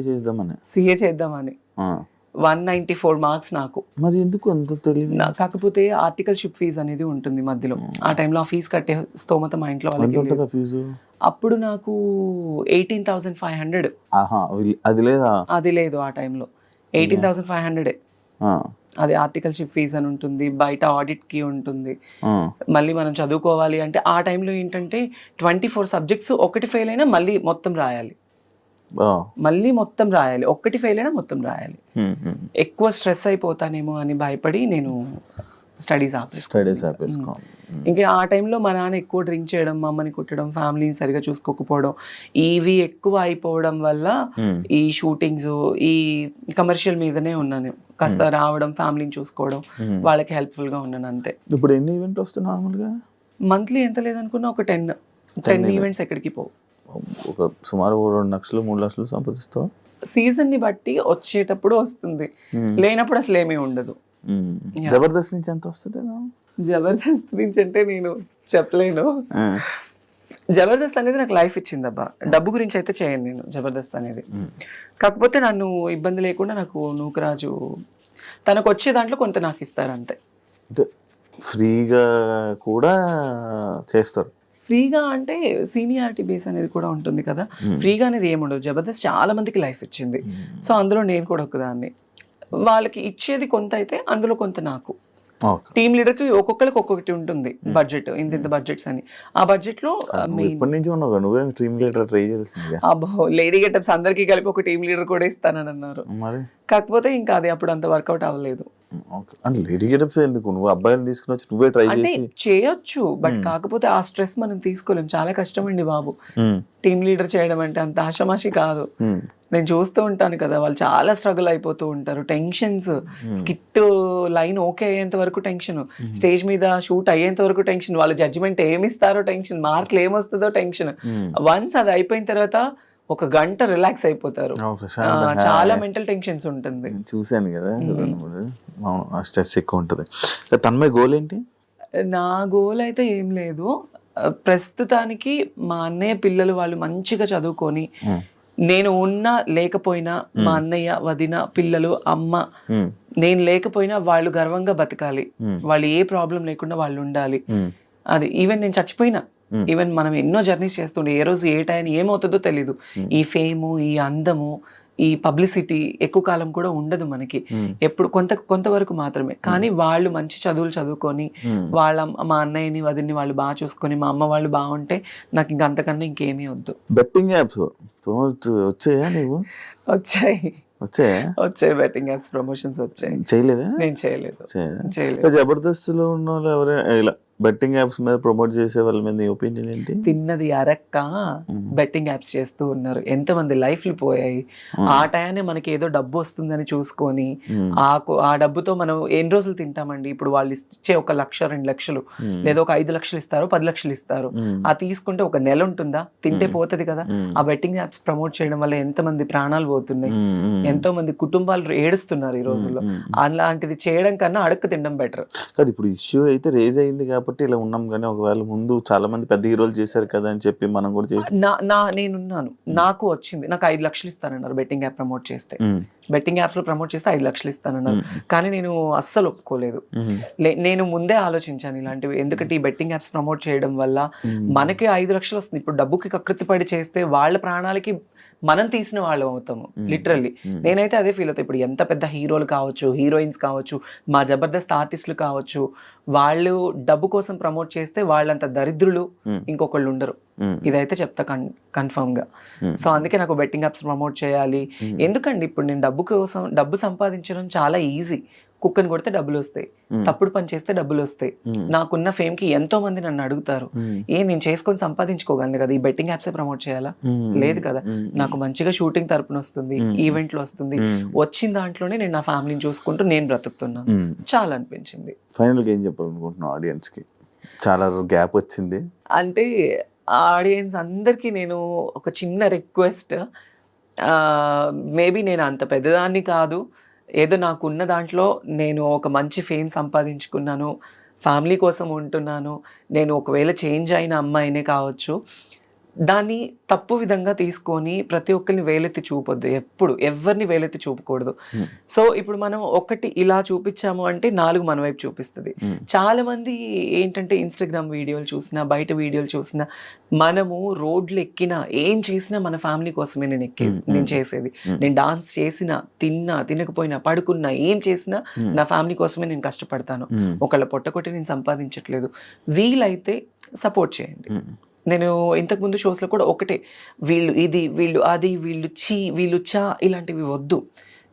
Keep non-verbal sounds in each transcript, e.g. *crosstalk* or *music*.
CA చేద్దామని. CA చేద్దామని. One ninety four marks నాకు. మరి ఎందుకు అంత తెలివి? నా- కాకపోతే ఆర్టికల్షిప్ ఫీజ్ అనేది ఉంటుంది మధ్యలో. ఆ టైంలో ఆ ఫీజు కట్టే స్తోమత మా ఇంట్లో వాళ్ళకి ఫీజు? అప్పుడు నాకు ఎయిటీన్ థౌసండ్ ఫైవ్ హండ్రెడ్. అది లేదా? అది లేదు ఆ టైంలో. ఎయిటీన్ థౌసండ్ ఫైవ్ హండ్రెడే అది ఆర్టికల్షిప్ ఫీజ్ అని ఉంటుంది బయట audit కి ఉంటుంది మళ్ళీ మనం చదువుకోవాలి అంటే ఆ టైంలో ఏంటంటే ట్వంటీ ఫోర్ సబ్జెక్ట్స్ ఒకటి ఫెయిల్ అయినా మళ్ళీ మొత్తం రాయాలి. మళ్ళీ మొత్తం రాయాలి. ఒక్కటి ఫెయిల్ అయినా మొత్తం రాయాలి. ఎక్కువ స్ట్రెస్ అయిపోతానేమో అని భయపడి నేను స్టడీస్ స్టడీస్ ఇంకా ఆ టైంలో మా నాన్న ఎక్కువ డ్రింక్ చేయడం మా అమ్మని కుట్టడం ఫ్యామిలీని సరిగా చూసుకోకపోవడం ఇవి ఎక్కువ అయిపోవడం వల్ల ఈ షూటింగ్స్ ఈ కమర్షియల్ మీదనే ఉన్నాను. కాస్త రావడం ఫ్యామిలీని చూసుకోవడం. వాళ్ళకి helpful గా ఉన్నాను అంతే. ఇప్పుడు ఎన్ని నార్మల్గా మంత్లీ ఎంత లేదనుకున్నా ఒక టెన్ టెన్ ఈవెంట్స్ ఎక్కడికి పోవు. ఒక సుమారు రెండు లక్షలు మూడు లక్షలు సంపాదిస్తావు? సీజన్ని బట్టి వచ్చేటప్పుడు వస్తుంది. ఉమ్, లేనప్పుడు అసలు ఏమీ ఉండదు. ఉమ్. జబర్దస్త్ నుంచి ఎంత వస్తుంది జబర్దస్త్ నుంచి అంటే నేను చెప్పలేను. జబర్దస్త్ అనేది నాకు లైఫ్ ఇచ్చింది అబ్బా డబ్బు గురించి అయితే చేయను నేను జబర్దస్త్ అనేది. కాకపోతే నన్ను ఇబ్బంది లేకుండా నాకు నూకరాజు తనకు వచ్చే దాంట్లో కొంత నాకు ఇస్తారు అంతే ఫ్రీగా కూడా చేస్తారు. ఫ్రీగా అంటే సీనియారిటీ బేస్ అనేది కూడా ఉంటుంది కదా. Hmm. ఫ్రీగా అనేది ఏముండదు. జబర్దస్త్ చాలా మందికి లైఫ్ ఇచ్చింది. సో అందులో నేను కూడా ఒకదాన్ని. వాళ్ళకి ఇచ్చేది కొంత అయితే అందులో కొంత నాకు. టీమ్ లీడర్కి ఒక్కొక్కరికి ఒక్కొక్కటి ఉంటుంది బడ్జెట్ ఇంత ఇంత బడ్జెట్స్ అని. ఆ బడ్జెట్లో డ్రీమ్ లీడర్ ట్రై అబ్బో లేడీ గెటప్స్ అందరికీ కలిపి ఒక టీమ్ లీడర్ కూడా ఇస్తానని అన్నారు. కాకపోతే ఇంకా అది అప్పుడు అంత వర్కౌట్ అవ్వలేదు. అంటే లేడీ గెటప్స్ ఎందుకు? నువ్వు అబ్బాయిని తీసుకుని వచ్చి నువ్వే ట్రై అంటే చేసి చేయొచ్చు బట్. కాకపోతే ఆ స్ట్రెస్ మనం తీసుకోలేం. చాలా కష్టం అండి బాబు. టీమ్ లీడర్ చేయడం అంటే అంత ఆషమాషి కాదు. నేను చూస్తూ ఉంటాను కదా వాళ్ళు చాలా స్ట్రగుల్ అయిపోతూ ఉంటారు. టెన్షన్స్ స్కిట్ లైన్ ఓకే అయ్యేంత వరకు టెన్షన్. స్టేజ్ మీద షూట్ అయ్యేంత వరకు టెన్షన్. వాళ్ళ జడ్జిమెంట్ ఏమి ఇస్తారో టెన్షన్ మార్కులు ఏమొస్తుందో టెన్షన్. వన్స్ అది అయిపోయిన తర్వాత ఒక గంట రిలాక్స్ అయిపోతారు. చాలా మెంటల్ టెన్షన్స్ ఉంటుంది. చూశాను కదా. అవును ఆ స్ట్రెస్ ఎక్కువ ఉంటుంది తన్మయ గోల్ ఏంటి నా గోల్ అయితే ఏం లేదు. ప్రస్తుతానికి మా అన్నయ్య పిల్లలు వాళ్ళు మంచిగా చదువుకొని నేను ఉన్నా లేకపోయినా మా అన్నయ్య వదిన పిల్లలు అమ్మ నేను లేకపోయినా వాళ్ళు గర్వంగా బతకాలి. వాళ్ళు ఏ ప్రాబ్లం లేకుండా వాళ్ళు ఉండాలి. అది ఈవెన్ నేను చచ్చిపోయినా. ఈవెన్ మనం ఎన్నో జర్నీస్ చేస్తుండే ఏ రోజు ఏ టైం ఏమవుతుందో తెలీదు. ఈ ఫేము ఈ అందము ఈ పబ్లిసిటీ ఎక్కువ కాలం కూడా ఉండదు మనకి. ఎప్పుడు కొంత కొంతవరకు మాత్రమే. కానీ వాళ్ళు మంచి చదువులు చదువుకొని. వాళ్ళ మా అన్నయ్యని వదిన్ని వాళ్ళు బాగా చూసుకొని మా అమ్మ వాళ్ళు బాగుంటే నాకు ఇంక అంతకన్నా ఇంకేమీ వద్దు. బెట్టింగ్ యాప్స్ వచ్చాయా నీవు? వచ్చాయి. వచ్చాయా? వచ్చాయి బెట్టింగ్ యాప్స్ ప్రమోషన్స్ వచ్చాయి. చేయలేదా? నేను చేయలేదు. చేయలేదా? చేయలేదు. జబర్దస్త్లో ఉన్న వాళ్ళు ఎవరైనా ఇలా బెట్టింగ్ యాప్స్ మీద ప్రమోట్ చేసే వాళ్ళ మీద ఒపీనియన్ ఏంటి తిన్నది అరక్క. బెట్టింగ్ యాప్స్ చేస్తూ ఉన్నారు ఎంతమంది లైఫ్లు పోయాయి. ఆ టయాన్ని మనకి ఏదో డబ్బు వస్తుందని చూసుకొని. ఆ ఆ డబ్బుతో మనం ఎన్ని రోజులు తింటామండి ఇప్పుడు వాళ్ళు ఇచ్చే ఒక లక్ష రెండు లక్షలు. లేదా ఒక ఐదు లక్షలు ఇస్తారు పది లక్షలు ఇస్తారు. ఆ తీసుకుంటే ఒక నెల ఉంటుందా తింటే. పోతది కదా. ఆ బెట్టింగ్ యాప్స్ ప్రమోట్ చేయడం వల్ల ఎంతమంది ప్రాణాలు పోతున్నాయి. ఎంతో మంది కుటుంబాలు ఏడుస్తున్నారు ఈ రోజుల్లో. అలాంటిది చేయడం కన్నా అడుక్కు తినడం బెటర్ కాదు ఇప్పుడు ఇష్యూ అయితే రేజ్ అయింది కాబట్టి ఇలా ఉన్నాం కానీ ఒకవేళ ముందు చాలా మంది పెద్ద హీరోలు చేశారు కదా అని చెప్పి మనం కూడా చేసి నా నా నేనున్నాను. నాకు వచ్చింది. నాకు ఐదు లక్షలు ఇస్తానన్నారు బెట్టింగ్ యాప్ ప్రమోట్ చేస్తే. బెట్టింగ్ యాప్స్లో ప్రమోట్ చేస్తే ఐదు లక్షలు ఇస్తానన్నారు. కానీ నేను అస్సలు ఒప్పుకోలేదు. నేను ముందే ఆలోచించాను ఇలాంటివి. ఎందుకంటే ఈ బెట్టింగ్ యాప్స్ ప్రమోట్ చేయడం వల్ల. మనకి ఐదు లక్షలు వస్తుంది. ఇప్పుడు డబ్బుకి కకృతి పడి చేస్తే వాళ్ళ ప్రాణాలకి మనం తీసిన వాళ్ళం అవుతాము. లిటరల్లీ. నేనైతే అదే ఫీల్ అవుతాను ఇప్పుడు ఎంత పెద్ద హీరోలు కావచ్చు హీరోయిన్స్ కావచ్చు మా జబర్దస్త్ ఆర్టిస్టులు కావచ్చు వాళ్ళు డబ్బు కోసం ప్రమోట్ చేస్తే వాళ్ళంత దరిద్రులు. ఇంకొకళ్ళు ఉండరు. ఇదైతే చెప్తా కన్ కన్ఫర్మ్గా. సో అందుకే నాకు బెట్టింగ్ యాప్స్ ప్రమోట్ చేయాలి. ఎందుకండి ఇప్పుడు నేను డబ్బు కోసం డబ్బు సంపాదించడం చాలా ఈజీ కుక్కని కొడితే డబ్బులు వస్తాయి. తప్పుడు పని చేస్తే డబ్బులు వస్తాయి. నాకున్న ఫేమ్కి ఎంతో మంది నన్ను అడుగుతారు. ఏ నేను చేసుకొని సంపాదించుకోగలను కదా ఈ బెట్టింగ్ యాప్స్ ప్రమోట్ చేయాలా. లేదు కదా. నాకు మంచిగా షూటింగ్ తరపున వస్తుంది. ఈవెంట్లు వస్తుంది. వచ్చిన దాంట్లోనే నేను నా ఫ్యామిలీని చూసుకుంటూ నేను బ్రతుకుతున్నాను. చాలా అనిపించింది ఫైనల్గా ఏం చెప్పాలనుకుంటున్నావు ఆడియన్స్కి చాలా గ్యాప్ వచ్చింది అంటే ఆడియన్స్ అందరికీ నేను ఒక చిన్న రిక్వెస్ట్ మేబీ నేను అంత పెద్దదాన్ని కాదు ఏదో నాకున్న దాంట్లో నేను ఒక మంచి ఫేమ్ సంపాదించుకున్నాను ఫ్యామిలీ కోసం ఉంటున్నాను నేను ఒకవేళ చేంజ్ అయిన అమ్మాయినే కావచ్చు. దాన్ని తప్పు విధంగా తీసుకొని ప్రతి ఒక్కరిని వేలెత్తి చూపొద్దు ఎప్పుడు ఎవరిని వేలెత్తి చూపకూడదు Hmm. సో ఇప్పుడు మనం ఒకటి ఇలా చూపించాము అంటే నాలుగు మన వైపు చూపిస్తుంది Hmm. చాలా మంది ఏంటంటే ఇన్స్టాగ్రామ్ వీడియోలు చూసినా బయట వీడియోలు చూసినా మనము రోడ్లు ఎక్కినా ఏం చేసినా మన ఫ్యామిలీ కోసమే నేను ఎక్కేది Hmm. నేను చేసేది. నేను డాన్స్ చేసినా తిన్నా తినకపోయినా పడుకున్నా ఏం చేసినా. నా ఫ్యామిలీ కోసమే నేను కష్టపడతాను ఒకళ్ళ పొట్టకొట్టి నేను సంపాదించట్లేదు వీలైతే సపోర్ట్ చేయండి నేను ఇంతకుముందు షోస్లో కూడా ఒకటే వీళ్ళు ఇది వీళ్ళు అది వీళ్ళు చీ వీళ్ళు చా ఇలాంటివి వద్దు.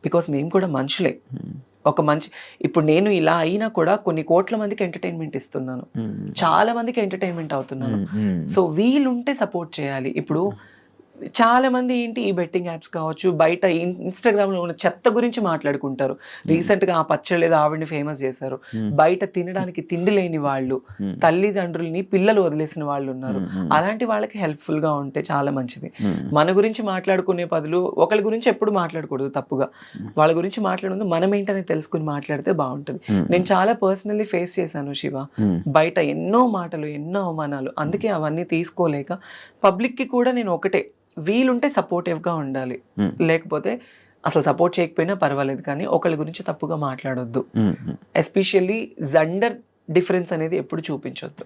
బికాస్ మేము కూడా మనుషులే. ఉమ్, ఒక మంచి ఇప్పుడు నేను ఇలా అయినా కూడా కొన్ని కోట్ల మందికి ఎంటర్టైన్మెంట్ ఇస్తున్నాను. ఉమ్, చాలా మందికి ఎంటర్టైన్మెంట్ అవుతున్నాను. సో వీలుంటే సపోర్ట్ చేయాలి. ఇప్పుడు చాలా మంది ఏంటి ఈ బెట్టింగ్ యాప్స్ కావచ్చు బయట ఇన్- ఇన్స్టాగ్రామ్లో ఉన్న చెత్త గురించి మాట్లాడుకుంటారు. రీసెంట్గా ఆ పచ్చళ్ళు ఏదో ఆవిడని ఫేమస్ చేశారు. బయట తినడానికి తిండి లేని వాళ్ళు. తల్లిదండ్రుల్ని పిల్లలు వదిలేసిన వాళ్ళు ఉన్నారు. అలాంటి వాళ్ళకి హెల్ప్ఫుల్గా ఉంటే చాలా మంచిది. మన గురించి మాట్లాడుకునే బదులు ఒకరి గురించి ఎప్పుడు మాట్లాడకూడదు తప్పుగా. వాళ్ళ గురించి మాట్లాడదు మనం ఏంటని తెలుసుకుని మాట్లాడితే బాగుంటుంది. నేను చాలా పర్సనల్లీ ఫేస్ చేశాను శివ. బయట ఎన్నో మాటలు ఎన్నో అవమానాలు. అందుకే అవన్నీ తీసుకోలేక పబ్లిక్కి కూడా నేను ఒకటే వీలుంటే supportive గా ఉండాలి. లేకపోతే అసలు సపోర్ట్ చేయకపోయినా పర్వాలేదు కానీ ఒకళ్ళ గురించి తప్పుగా మాట్లాడొద్దు. ఎస్పెషల్లీ జెండర్ డిఫరెన్స్ అనేది ఎప్పుడు చూపించొద్దు.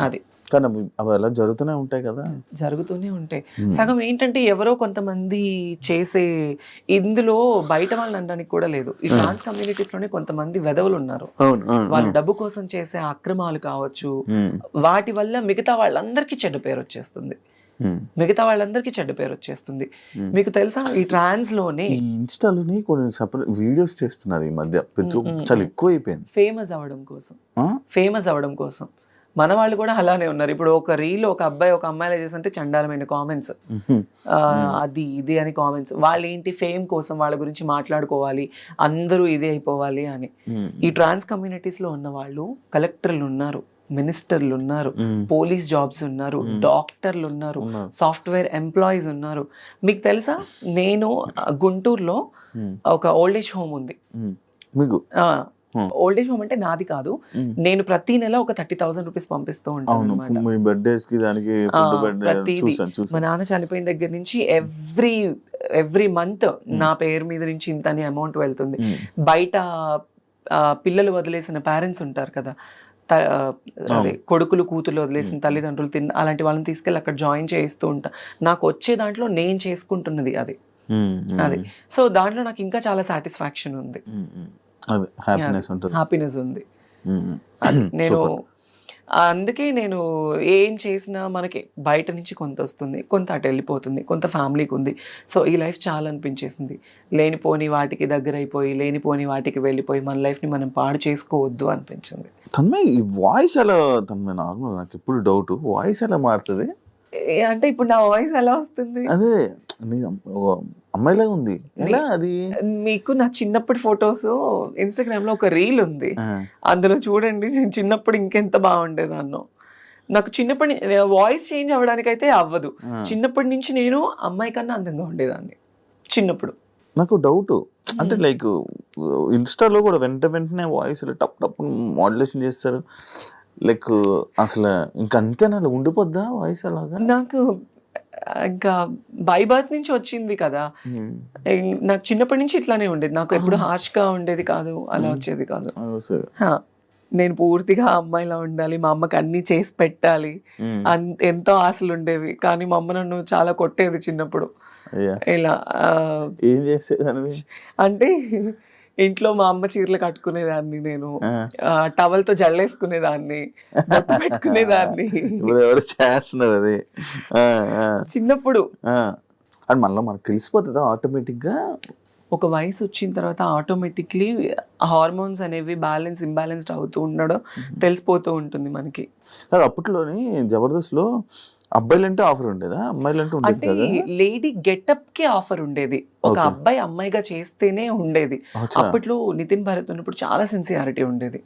అది. కానీ అవి అలా జరుగుతూనే ఉంటాయి కదా. జరుగుతూనే ఉంటాయి. సగం ఏంటంటే ఎవరో కొంతమంది చేసే ఇందులో బయట వాళ్ళని అనడానికి కూడా లేదు. ఈ ట్రాన్స్ కమ్యూనిటీస్లోనే కొంతమంది వెధవులు ఉన్నారు వాళ్ళు డబ్బు కోసం చేసే అక్రమాలు కావచ్చు. వాటి వల్ల మిగతా వాళ్ళందరికీ చెడ్డ పేరు వచ్చేస్తుంది. మిగతా వాళ్ళందరికీ చెడ్డ పేరు వచ్చేస్తుంది. Hmm. మీకు తెలుసా? ఈ ట్రాన్స్లోనే ఇన్స్టాలోని కొన్ని సపరేట్ వీడియోస్ చేస్తున్నారు ఈ మధ్య. ఉమ్, చాలా ఎక్కువ అయిపోయింది ఫేమస్ అవ్వడం కోసం? ఫేమస్ అవ్వడం కోసం. మన వాళ్ళు కూడా అలానే ఉన్నారు. ఇప్పుడు ఒక రీల్ ఒక అబ్బాయి ఒక అమ్మాయిలా చేస్తుంటే చండాలమైన కామెంట్స్ అది ఇది అని కామెంట్స్ వాళ్ళు ఏంటి ఫేమ్ కోసం వాళ్ళ గురించి మాట్లాడుకోవాలి? అందరూ ఇదే అయిపోవాలి అని. ఈ ట్రాన్స్ కమ్యూనిటీస్లో ఉన్న వాళ్ళు కలెక్టర్లు ఉన్నారు. మినిస్టర్లు ఉన్నారు పోలీస్ జాబ్స్ ఉన్నారు. డాక్టర్లు ఉన్నారు. సాఫ్ట్వేర్ ఎంప్లాయీస్ ఉన్నారు. మీకు తెలుసా? నేను గుంటూరులో ఒక ఓల్డ్ ఏజ్ హోమ్ ఉంది. మీకు. ఓల్డ్ ఏజ్ హోమ్ అంటే నాది కాదు. నేను ప్రతి నెల ఒక థర్టీ థౌసండ్ రూపీస్ పంపిస్తూ ఉంటాను. మీ నాన్న చనిపోయిన దగ్గర నుంచి ఎవ్రీ ఎవ్రీ మంత్ నా పేరు మీద నుంచి ఇంత అమౌంట్ వెళ్తుంది. బయట పిల్లలు వదిలేసిన పేరెంట్స్ ఉంటారు కదా అదే కొడుకులు కూతురు వదిలేసిన తల్లిదండ్రులు తిన్న అలాంటి వాళ్ళని తీసుకెళ్ళి అక్కడ జాయిన్ చేయిస్తూ ఉంటా. నాకు వచ్చే దాంట్లో నేను చేసుకుంటున్నది అది. అది. సో దాంట్లో నాకు ఇంకా చాలా సాటిస్ఫాక్షన్ ఉంది. హ్యాపీనెస్ ఉంది. నేను. అందుకే నేను ఏం చేసినా మనకి బయట నుంచి కొంత వస్తుంది కొంత అటు వెళ్ళిపోతుంది కొంత ఫ్యామిలీకి ఉంది. సో ఈ లైఫ్ చాలా అనిపించేసింది. లేనిపోని వాటికి దగ్గర అయిపోయి లేనిపోని వాటికి వెళ్ళిపోయి మన లైఫ్ని మనం పాడు చేసుకోవద్దు అనిపించింది. తన్మయ్ ఈ వాయిస్ ఎలా తన్మయ్ నార్మల్ నాకు ఎప్పుడు డౌట్. వాయిస్ ఎలా మారుతుంది? అంటే ఇప్పుడు నా వాయిస్ ఎలా వస్తుంది? అదే అమ్మాయిలాగా ఉంది. ఎలా అది? మీకు నా చిన్నప్పటి ఫొటోస్ ఇన్స్టాగ్రామ్లో ఒక రీల్ ఉంది. అందులో చూడండి నేను చిన్నప్పుడు ఇంకెంత బాగుండేదాన్నో. నాకు చిన్నప్పటి వాయిస్ చేంజ్ అవ్వడానికి అయితే అవ్వదు. చిన్నప్పటి నుంచి నేను అమ్మాయి కన్నా అందంగా ఉండేదాన్ని. చిన్నప్పుడు. నాకు డౌట్. అంటే లైక్ ఇన్స్టాలో కూడా వెంట వెంటనే వాయిస్ టప్ టప్ మోడ్యులేషన్ చేస్తారు. లైక్ అసలు ఇంకా అంతేనా ఉండిపోద్దా వాయిస్ అలాగా? నాకు ఇంకా బై బర్త్ నుంచి వచ్చింది కదా. ఇం- నాకు చిన్నప్పటి నుంచి ఇట్లానే ఉండేది. నాకు ఎప్పుడు harsh గా ఉండేది కాదు అలా Hmm. వచ్చేది కాదు. నేను పూర్తిగా అమ్మాయిలా ఉండాలి మా అమ్మకి అన్ని చేసి పెట్టాలి. ఎంతో ఆశలు ఉండేవి. కానీ మా అమ్మ నన్ను చాలా కొట్టేది చిన్నప్పుడు. ఇలా ఏం చేసేదానివి? అంటే ఇంట్లో మా అమ్మ చీరలు కట్టుకునేదాన్ని నేను. టవల్తో జల్లేసుకునేదాన్ని పెట్టుకునేదాన్ని. ఎవరు చేస్తున్నారు అది? చిన్నప్పుడు. అది మనలో మనకు తెలిసిపోతుందా ఆటోమేటిక్గా ఒక వయసు వచ్చిన తర్వాత ఆటోమేటిక్లీ హార్మోన్స్ అనేవి బ్యాలెన్స్ ఇంబ్యాలెన్స్డ్ అవుతూ ఉండడం తెలిసిపోతూ ఉంటుంది మనకి. అప్పట్లోని జబర్దస్త్ లో అబ్బాయిలు అంటే ఆఫర్ ఉండేదా అమ్మాయిలు అంటే ఉండేది అంటే కదా లేడీ గెటప్కి ఆఫర్ ఉండేది ఒక. అబ్బాయి అమ్మాయిగా చేస్తేనే ఉండేది. అప్పట్లో నితిన్ భరత్ ఉన్నప్పుడు చాలా సిన్సియారిటీ ఉండేది.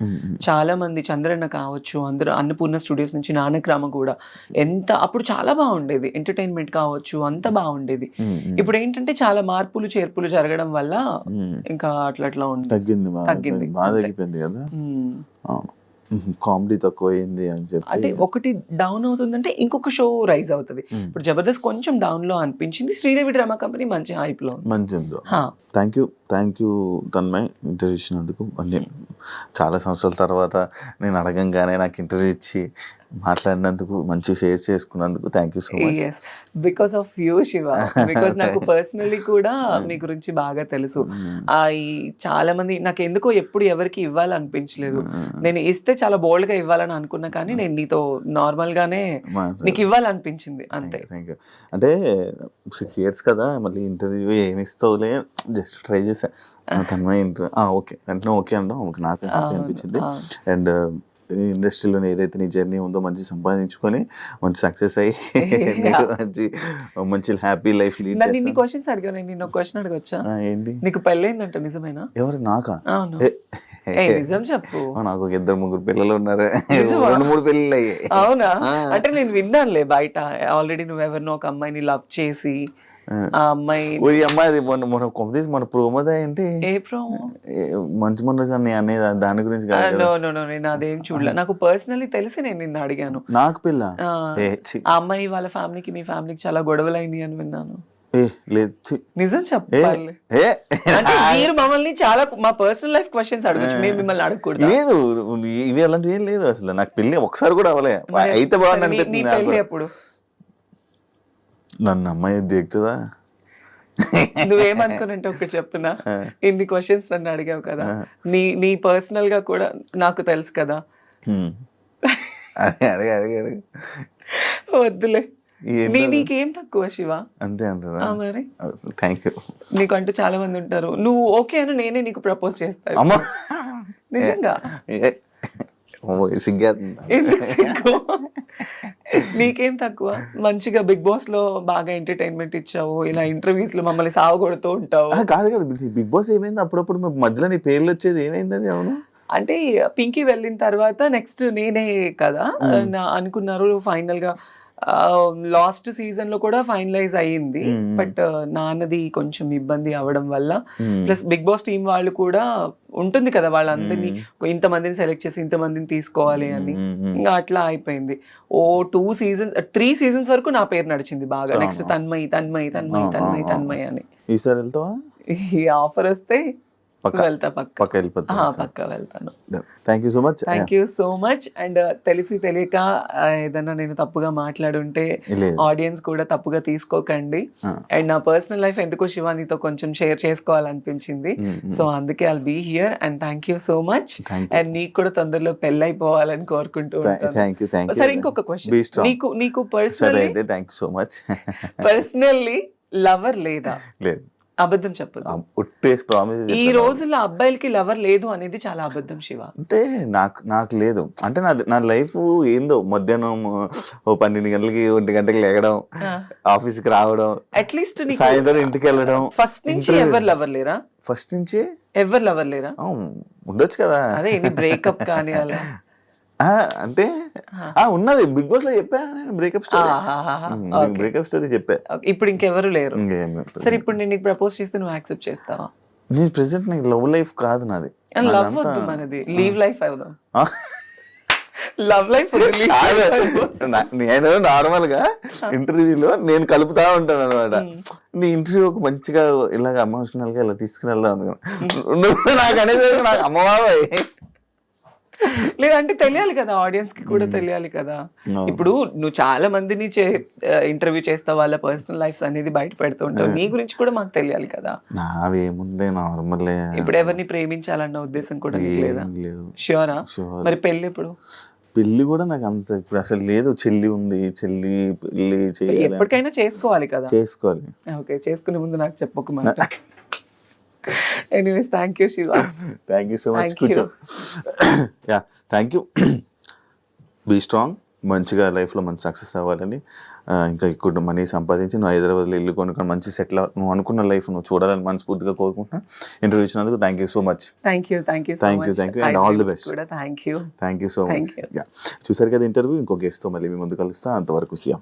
చాలా మంది చంద్రన్న కావచ్చు అందరూ అన్నపూర్ణ స్టూడియోస్ నుంచి నానక్రామ కూడా ఎంత అప్పుడు చాలా బాగుండేది ఎంటర్టైన్మెంట్ కావచ్చు అంత బాగుండేది. ఇప్పుడు ఏంటంటే చాలా మార్పులు చేర్పులు జరగడం వల్ల. ఇంకా అట్లా అట్లా ఉంది తగ్గింది తగ్గింది. కదా కామెడీ తక్కువ అయింది అని అంటే చెప్పి ఒకటి డౌన్ అవుతుందంటే ఇంకొక షో రైజ్ అవుతుంది. ఇప్పుడు జబర్దస్త్ కొంచెం డౌన్లో అనిపించింది. శ్రీదేవి డ్రామా కంపెనీ మంచి హైప్లో హా. Thank you thank you Tanmay interview ఇచ్చినందుకు. అన్ని చాలా సంవత్సరాల తర్వాత నేను అడగంగానే నాకు ఇంటర్వ్యూ ఇచ్చి మాట్లాడినందుకు మంచి షేర్ చేసుకున్నందుకు thank you so much. Because of you Shiva because నాకు *laughs* పర్సనలీ కూడా మీ గురించి బాగా తెలుసు. ఆ ఈ చాలా మంది నాకు ఎందుకో ఎప్పుడు ఎవరికి ఇవ్వాలనిపించలేదు. నేను ఇస్తే చాలా బోల్డ్గా ఇవ్వాలని అనుకున్నా కానీ నేను నీతో నార్మల్ గానే నీకు ఇవ్వాలనిపించింది అంతే. థ్యాంక్ యూ అంటే సిక్స్ ఇయర్స్ కదా మళ్ళీ ఇంటర్వ్యూ ఏమి ఇస్తావులే జస్ట్ ట్రై చేసా తన్మయ్ ఓకే. వెంటనే ఓకే అంటాం. ఓకే నాకు హ్యాపీ అనిపించింది. అండ్ ఇండస్ట్రీలో ఏదైతే నీ జర్నీ ఉందో మంచి సంపాదించుకొని మంచి సక్సెస్ అయ్యి *laughs* *laughs* మంచి మంచి హ్యాపీ లైఫ్ లీడ్ నన్ను క్వశ్చన్స్ అడిగాను నేను. క్వశ్చన్ అడగొచ్చా? ఏంటి? నీకు పెళ్ళైందంట నిజమేనా? ఎవరు? నాకా? నిజం చెప్పు. నాకు ఒక ఇద్దరు ముగ్గురు పిల్లలు ఉన్నారు? రెండు మూడు పెళ్ళిళ్ళు అయ్యాయి. అవునా. అంటే నేను విన్నానులే బయట. ఆల్రెడీ నువ్వెవరినో ఒక అమ్మాయిని లవ్ చేసి ఆ అమ్మాయి *laughs* ఓ ఈ అమ్మాయి అది మొన్న మొన్న కొంపదీసి మన ప్రోమోదా ఏంటి? ఏ ప్రోమో? మంచి మొన్న అని అనేది దాని గురించి కాదు కదా. నో నో నో నేను అదేం చూడలే. నాకు పర్సనలీ తెలిసి నేను నిన్ను అడిగాను. నాకు పిల్ల? ఆ, అమ్మాయి వాళ్ళ ఫ్యామిలీకి మీ ఫ్యామిలీకి చాలా గొడవలు అయినాయి అని విన్నాను. ఏ లేదు ఛీ, నిజం చెప్పాలి. అంటే *laughs* మీరు మమ్మల్ని చాలా మా పర్సనల్ లైఫ్ క్వశ్చన్స్ అడగచ్చు. మేము మిమ్మల్ని అడగకూడదు? లేదు ఇవి అలాంటివి ఏం లేదు అసలు. నాకు పెళ్ళి ఒకసారి కూడా అవలే అయితే బాగుంది అనిపిస్తుంది నాకు పెళ్ళి కూడా. ఎప్పుడు నన్ను అమ్మాయి దిగుతుందా నువ్వేమనుకునంటే ఒకటి చెప్తున్నా. ఇన్ని క్వశ్చన్స్ నన్ను అడిగావు కదా. నీ నీ పర్సనల్గా కూడా నాకు తెలుసు కదా. హ్మ్. అడిగి అడిగి అడిగి అడిగి వద్దులే. నీకేం తక్కువ శివ? అంతే అంటారా? మరి. థ్యాంక్ యూ నీకు అంటూ చాలా మంది ఉంటారు. నువ్వు ఓకే అని నేనే నీకు ప్రపోజ్ చేస్తాను నిజంగా? నీకేం తక్కువ? మంచిగా బిగ్ బాస్లో బాగా ఎంటర్టైన్మెంట్ ఇచ్చావు ఇలా ఇంటర్వ్యూస్లో మమ్మల్ని సావగొడుతూ ఉంటావు. కాదు కదా. బిగ్ బాస్ ఏమైంది? అప్పుడప్పుడు మధ్యలో నీ పేర్లు వచ్చేది ఏమైంది అది అవును. అంటే పింకీ వెళ్ళిన తర్వాత నెక్స్ట్ నేనే కదా అనుకున్నారు ఫైనల్గా లాస్ట్ సీజన్లో కూడా ఫైనలైజ్ అయ్యింది. బట్ నాన్నది కొంచెం ఇబ్బంది అవడం వల్ల. ప్లస్ బిగ్ బాస్ టీం వాళ్ళు కూడా ఉంటుంది కదా వాళ్ళందరినీ ఇంతమందిని సెలెక్ట్ చేసి ఇంతమందిని తీసుకోవాలి అని. ఇంకా అట్లా అయిపోయింది. ఓ టూ సీజన్స్ త్రీ సీజన్స్ వరకు నా పేరు నడిచింది బాగా. నెక్స్ట్ తన్మయ్ తన్మయ్ తన్మయ్ తన్మయ్. తన్మయ్ అని. ఈసారి వెళ్తావా? ఈ ఆఫర్ వస్తే వెళ్తా పక్క. పక్క వెళ్ళిపోతా ఆ, పక్క వెళ్తాను. Thank you so much thank you so much and తెలిసి తెలియక ఆ, ఏదన్నా నేను తప్పుగా మాట్లాడుంటే ఆడియన్స్ కూడా తప్పుగా తీసుకోకండి. అండ్ నా పర్సనల్ లైఫ్ ఎందుకో శివానితో కొంచెం షేర్ చేసుకోవాలనిపించింది. Mm, mm. సో అందుకే I'll be here and thank you so much and నీకు కూడా తొందరలో పెళ్ళైపోవాలని కోరుకుంటూ ఉంటాను. సరే ఇంకొక క్వశ్చన్ నీకు thank you so much personally lover లేదా? లేదు. అబద్ధం చెప్పదు ఉట్టేసి ప్రామిస్ ఈ రోజుల్లో అబ్బాయిలకి లవర్ లేదు అనేది చాలా అబద్ధం శివ. అంటే నాకు నాకు లేదు. అంటే నా నా లైఫ్ ఏందో మధ్యాహ్నం ఓ పన్నెండు గంటలకి ఒంటి గంటకి లేగడం ఆఫీస్కి రావడం అట్లీస్ట్ సాయంత్రం ఇంటికి వెళ్ళడం ఫస్ట్ నుంచి. ఎవరు లవర్ లేరా? ఫస్ట్ నుంచి? ఎవరు లవర్ లేరా? ఉండొచ్చు కదా. అదే బ్రేకప్ కానీ అలా. *laughs* అంటే ఆ ఉన్నది. బిగ్ బాస్లో చెప్పా నేను బ్రేకప్ స్టోరీ. బ్రేకప్ స్టోరీ చెప్పా. ఇప్పుడు ఇంకెవరు లేరు. సరే ఇప్పుడు నేను ప్రపోజ్ చేస్తే నువ్వు యాక్సెప్ట్ చేస్తావా? నేను ప్రెసెంట్ నీకు లవ్ లైఫ్ కాదు నాది. లవ్ వద్దు మనది. లీవ్ లైఫ్ అవుదాం? లవ్ లైఫ్ నేను నార్మల్గా ఇంటర్వ్యూలో నేను కలుపుతా ఉంటాను అనమాట నీ ఇంటర్వ్యూ ఒక మంచిగా ఇలాగ ఎమోషనల్గా ఇలా తీసుకుని వెళ్దాం అనుకున్నా. నువ్వు నాకు అనేది నాకు అమ్మ బాబాయ్. లేదంటే తెలియాలి కదా ఆడియన్స్కి కూడా తెలియాలి కదా. ఇప్పుడు నువ్వు చాలా మందిని ఇంటర్వ్యూ చేస్తావు వాళ్ళ పర్సనల్ లైఫ్స్ అనేది బయట పెడుతూ ఉంటావు. నీ గురించి కూడా మాకు తెలియాలి కదా. నావేముండే నార్మల్ ఇప్పుడు ఎవరిని ప్రేమించాలన్న ఉద్దేశం కూడా లేదా? ష్యూరా Sure. మరి పెళ్ళి ఇప్పుడు పెళ్ళి కూడా నాకు అంత ఇప్పుడు అసలు లేదు. చెల్లి ఉంది చెల్లి పెళ్ళి ఎప్పటికైనా చేసుకోవాలి కదా. చేసుకోవాలి. ఓకే చేసుకునే ముందు నాకు చెప్పకు మాట. Anyways thank you Shiva thank you so much. కూర్చో yeah thank you be strong మంచిగా లైఫ్లో మంచి సక్సెస్ అవ్వాలని. ఇంకా ఇక్కడ మనీ సంపాదించి నువ్వు హైదరాబాద్లో ఇల్లు కొనుక్కొని మంచి సెటిల్ నువ్వు అనుకున్న లైఫ్ నువ్వు చూడాలని మనస్ఫూర్తిగా కోరుకుంటున్నా. ఇంటర్వ్యూ ఇచ్చినందుకు thank you so much thank you thank you you, thank you, and all the best. కూడా thank you thank you so much. Yeah చూసారు కదా ఇంటర్వ్యూ ఇంకో గెస్ట్తో మళ్ళీ మీ ముందు కలుస్తా. అంతవరకు సియా